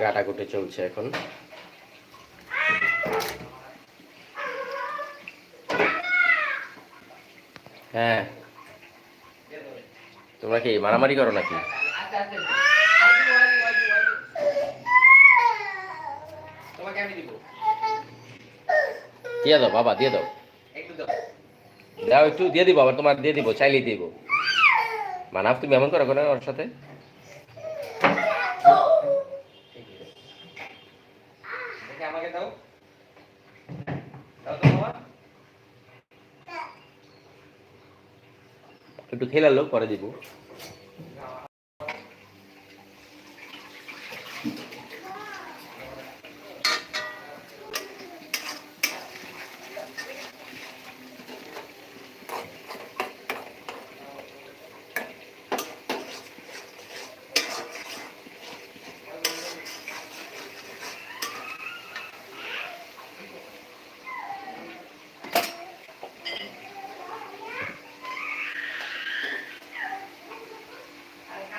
কাটাকুটি চলছে এখন। হ্যাঁ। তোমরা কি মারামারি করো নাকি? দিয়ে দাও বাবা দিয়ে দাও। দাও। একটু দিয়ে দিব আবার তোমার দিয়ে দিব চাইলেই দিব। মানাফ তুমি এমন করো না ওর সাথে? আমাকে দাও দাও তো বাবা। একটু খেলালো পরে দিব।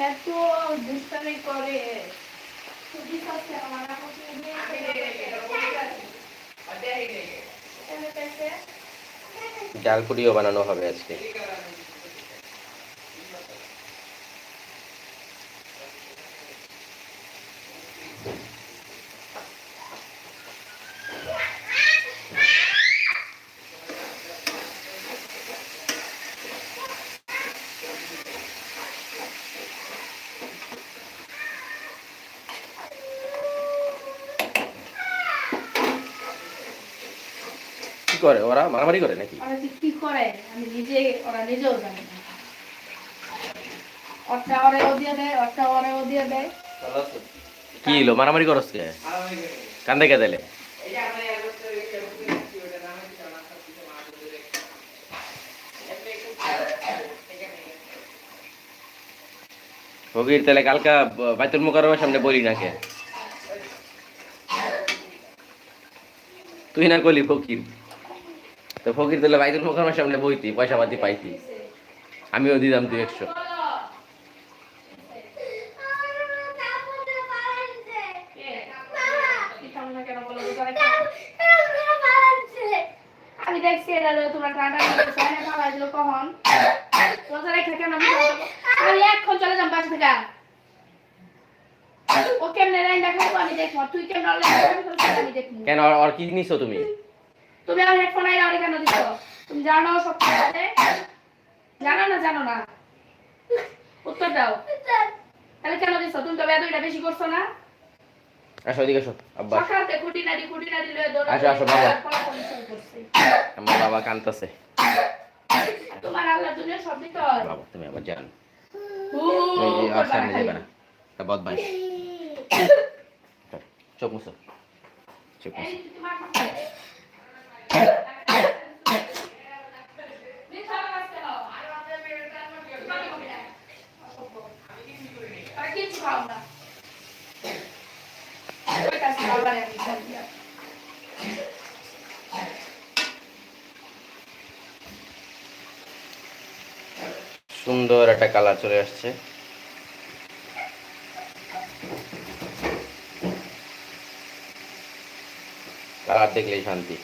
এত দুষ্টামি করে। খুবই সস্তা আমার এখন ডাল পুরিও বানানো হবে আজকে। করে ওরা মারামারি করে নাকি? ওরা কি করে? আমি নিজে ওরা নিজেও জানে না। ওরটা ওরেও দিয়ে দেয় ওরটা ওরেও দিয়ে দেয়। কি হলো? মারামারি করস কে? কান্দে কে দিলে ফকির তাহলে কালকা বাইতুল মুকাররমের সামনে বলি না কে? তুই না কলি ফকির। তো ফকির তাহলে বাইতুল মুকাররমের সামনে বইতি পয়সা পাতি পাইতি। আমিও দিতাম তুই একশো? আমি দেখছি তোমরা কখন? আমি এখন চলে যাম বাসা থেকে। ও কেমনে রাইন দেখাবো? আমি দেখব। তুই কেমন আমি দেখব। কেন ওর কি নিছো তুমি? তুমি আর হেডফোন আইরা আরে কেন দিছো? তুমি জানো সব? জানো না জানো না? উত্তর দাও। তাহলে কেন দিছো? তুমি তো বেদুইটা বেশি করছ না? আসো এদিকে আসো আব্বা। সকালতে খুঁটি নাড়ি খুঁটি নাড়ি লয়ে দৌড়া আসো, আসো, বাবা। আমার বাবা কানতাছে। তোমার আল্লাহ দুনিয়া সব দিতে বাবা তুমি আবার জান। আর সামনে যাবে না। তা বদমাই চোখ মুছো। চোখ মুছো এই তোমার কথা। আর খাও না। ওই কাছে বাবার আমি সুন্দর একটা কালার চলে আসছে। কালার দেখলেই শান্তি।